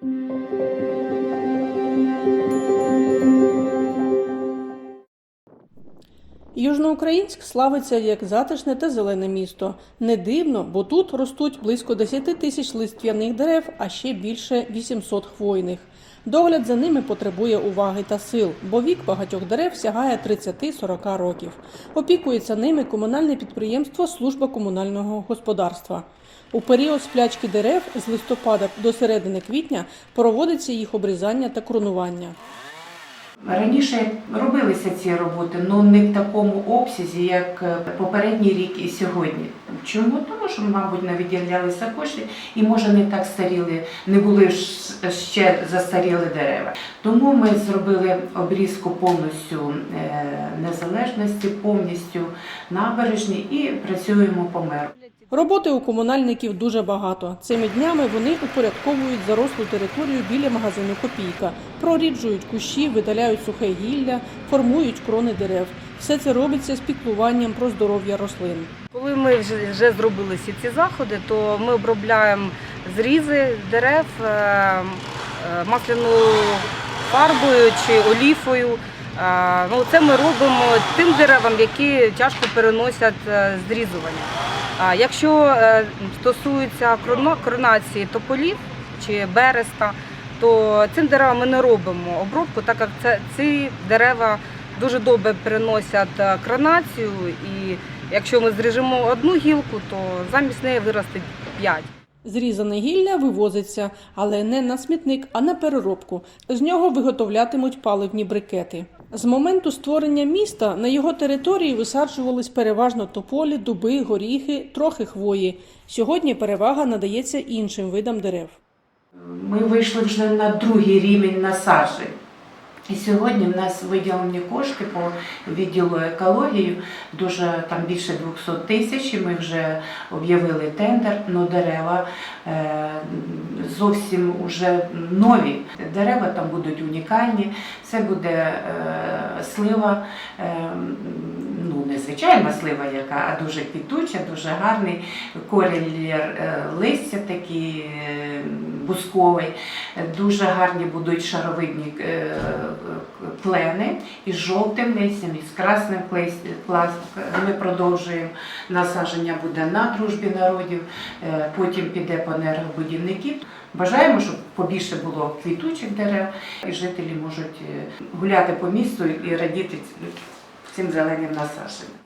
Thank you. Южноукраїнськ славиться як затишне та зелене місто. Не дивно, бо тут ростуть близько 10 тисяч листв'яних дерев, а ще більше 800 хвойних. Догляд за ними потребує уваги та сил, бо вік багатьох дерев сягає 30-40 років. Опікується ними комунальне підприємство Служба комунального господарства. У період сплячки дерев з листопада до середини квітня проводиться їх обрізання та кронування. Раніше робилися ці роботи, але не в такому обсязі, як е, попередній рік і сьогодні. Чому? Тому що, мабуть, не виділялися кошти і, може, не так старіли, не були ще застаріли дерева. Тому ми зробили обрізку повністю е, незалежності, повністю набережні і працюємо по меру. Роботи у комунальників дуже багато. Цими днями вони упорядковують зарослу територію біля магазину Копійка, проріджують кущі, видаляють сухе гілля, формують крони дерев. Все це робиться з піклуванням про здоров'я рослин. Коли ми вже, зробили всі ці заходи, то ми обробляємо зрізи дерев е, е, масляною фарбою чи оліфою. Е, Ну, це ми робимо тим деревам, які тяжко переносять зрізування. А якщо е, стосується коронації тополів чи береста, то цим деревам ми не робимо обробку, так як ці дерева дуже добре переносять е, кронацію і Якщо ми зріжемо одну гілку, то замість неї виросте 5. Зрізане гілля вивозиться, але не на смітник, а на переробку. З нього виготовлятимуть паливні брикети. З моменту створення міста на його території висаджувались переважно тополі, дуби, горіхи, трохи хвої. Сьогодні перевага надається іншим видам дерев. Ми вийшли вже на другий рівень насаджень. І сьогодні в нас виділені кошти по відділу екології, дуже там більше 200 тисяч. і Ми вже об'явили тендер, але дерева е, зовсім уже нові. Дерева там будуть унікальні. Це буде е, слива, е, ну не звичайна слива, яка, а дуже квітуча, дуже гарний корелір е, листя такий е, бусковий. Дуже гарні будуть шаровидні е, клени із жовтим листям, із красним клейс- Ми продовжуємо. Насадження буде на дружбі народів, е, потім піде по енергобудівників. Бажаємо, щоб побільше було квітучих дерев, і жителі можуть е, гуляти по місту і радіти цим зеленим насадженням.